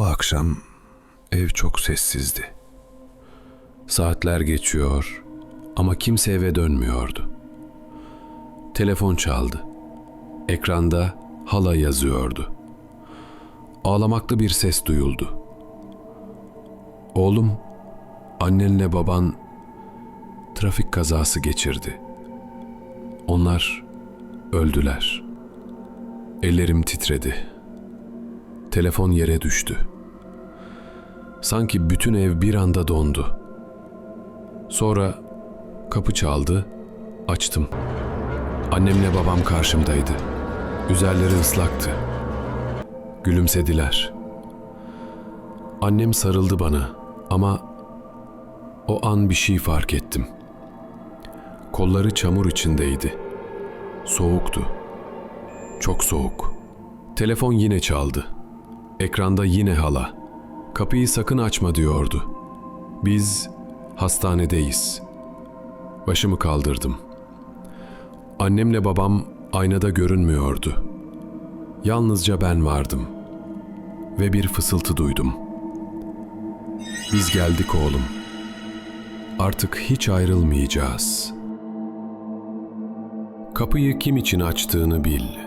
O akşam ev çok sessizdi. Saatler geçiyor ama kimse eve dönmüyordu. Telefon çaldı. Ekranda hala yazıyordu. Ağlamaklı bir ses duyuldu. Oğlum, annenle baban trafik kazası geçirdi. Onlar öldüler. Ellerim titredi. Telefon yere düştü. Sanki bütün ev bir anda dondu. Sonra kapı çaldı, açtım. Annemle babam karşımdaydı. Üzerleri ıslaktı. Gülümsediler. Annem sarıldı bana ama o an bir şey fark ettim. Kolları çamur içindeydi. Soğuktu. Çok soğuk. Telefon yine çaldı. Ekranda yine hala. Kapıyı sakın açma diyordu. Biz hastanedeyiz. Başımı kaldırdım. Annemle babam aynada görünmüyordu. Yalnızca ben vardım. Ve bir fısıltı duydum. Biz geldik oğlum. Artık hiç ayrılmayacağız. Kapıyı kim için açtığını bil.